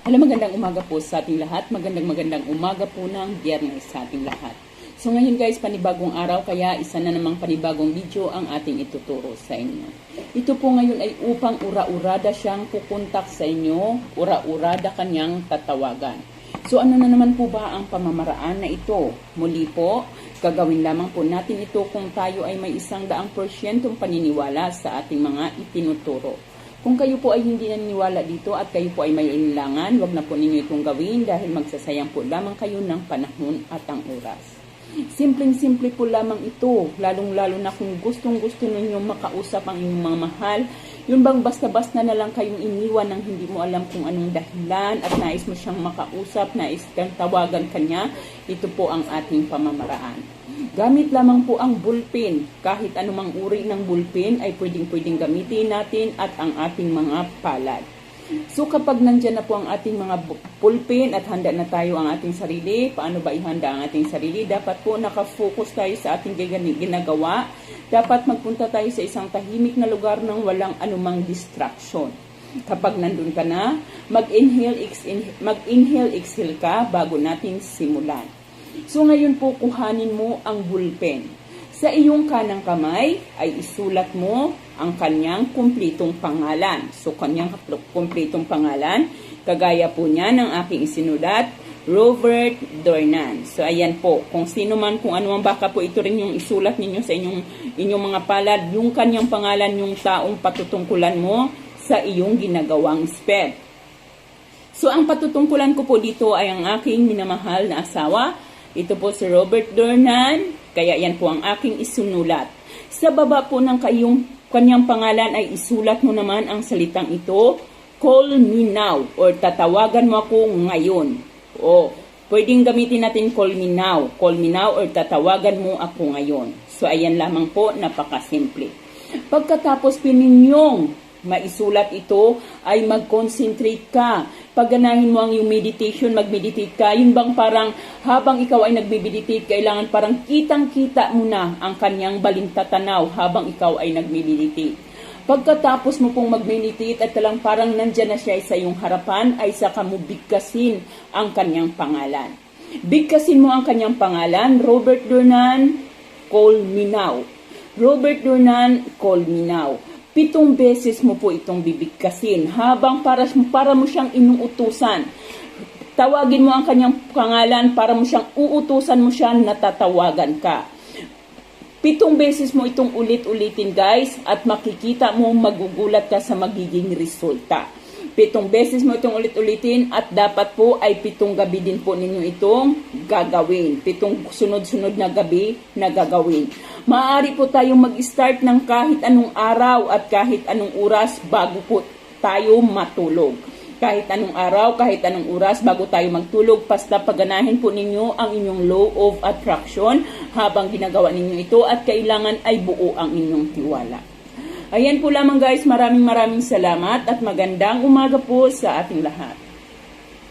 Alam, magandang umaga po sa ating lahat. Magandang magandang umaga po ng biyernes sa ating lahat. So ngayon guys, panibagong araw kaya isa na namang panibagong video ang ating ituturo sa inyo. Ito po ngayon ay upang ura-urada siyang pupuntak sa inyo, ura-urada kanyang tatawagan. So ano na naman po ba ang pamamaraan na ito? Muli po, gagawin lamang po natin ito kung tayo ay may isang daang porsyentong paniniwala sa ating mga itinuturo. Kung kayo po ay hindi naniniwala dito at kayo po ay may ilangan, wag na po ninyo itong gawin dahil magsasayang po lamang kayo ng panahon at ang oras. Simpleng-simple po lamang ito, lalong-lalo na kung gustong-gusto ninyo makausap ang inyong mga mahal, yun bang basta-basta na lang kayong iniwan nang hindi mo alam kung anong dahilan at nais mo siyang makausap, nais kang tawagan kanya, ito po ang ating pamamaraan. Gamit lamang po ang bullpen. Kahit anumang uri ng bullpen ay pwedeng-pwedeng gamitin natin at ang ating mga palad. So kapag nandyan na po ang ating mga bullpen at handa na tayo ang ating sarili, paano ba ihanda ang ating sarili? Dapat po nakafocus tayo sa ating ginagawa. Dapat magpunta tayo sa isang tahimik na lugar ng walang anumang distraction. Kapag nandun ka na, mag-inhale, ex- mag-inhale, exhale ka bago natin simulan. So ngayon po kuhanin mo ang bullpen. Sa iyong kanang kamay ay isulat mo ang kanyang kumplitong pangalan. So kanyang kumplitong pangalan, kagaya po niya ng aking isinulat, Robert Dornan. So ayan po, kung sino man, kung ano man baka po ito rin yung isulat ninyo sa inyong, inyong mga palad, yung kanyang pangalan, yung taong patutungkulan mo sa iyong ginagawang spell. So ang patutungkulan ko po dito ay ang aking minamahal na asawa. Ito po si Robert Dornan, kaya yan po ang aking isunulat. Sa baba po ng kayong kanyang pangalan ay isulat mo naman ang salitang ito, call me now or tatawagan mo ako ngayon. O, pwedeng gamitin natin call me now, call me now or tatawagan mo ako ngayon. So ayan lamang po, napakasimple. Pagkatapos pininyong maisulat ito ay mag-concentrate ka. Pagganahin mo ang yung meditation, mag-meditate ka. Yun bang parang habang ikaw ay nagme-meditate, kailangan parang kitang-kita mo na ang kanyang balintatanaw habang ikaw ay nagme-meditate. Pagkatapos mo pong mag-meditate at talang parang nandyan na siya sa iyong harapan, ay saka mo bigkasin ang kanyang pangalan. Bigkasin mo ang kanyang pangalan, Robert Dornan, call me now. Robert Dornan, call me now pitong beses mo po itong bibigkasin habang para, para mo siyang inuutusan. Tawagin mo ang kanyang pangalan para mo siyang uutusan mo siya na tatawagan ka. Pitong beses mo itong ulit-ulitin guys at makikita mo magugulat ka sa magiging resulta. Pitong beses mo itong ulit-ulitin at dapat po ay pitong gabi din po ninyo itong gagawin. Pitong sunod-sunod na gabi na gagawin. Maaari po tayong mag-start ng kahit anong araw at kahit anong oras bago po tayo matulog. Kahit anong araw, kahit anong oras bago tayo magtulog, basta paganahin po ninyo ang inyong law of attraction habang ginagawa ninyo ito at kailangan ay buo ang inyong tiwala. Ayan po lamang guys, maraming maraming salamat at magandang umaga po sa ating lahat.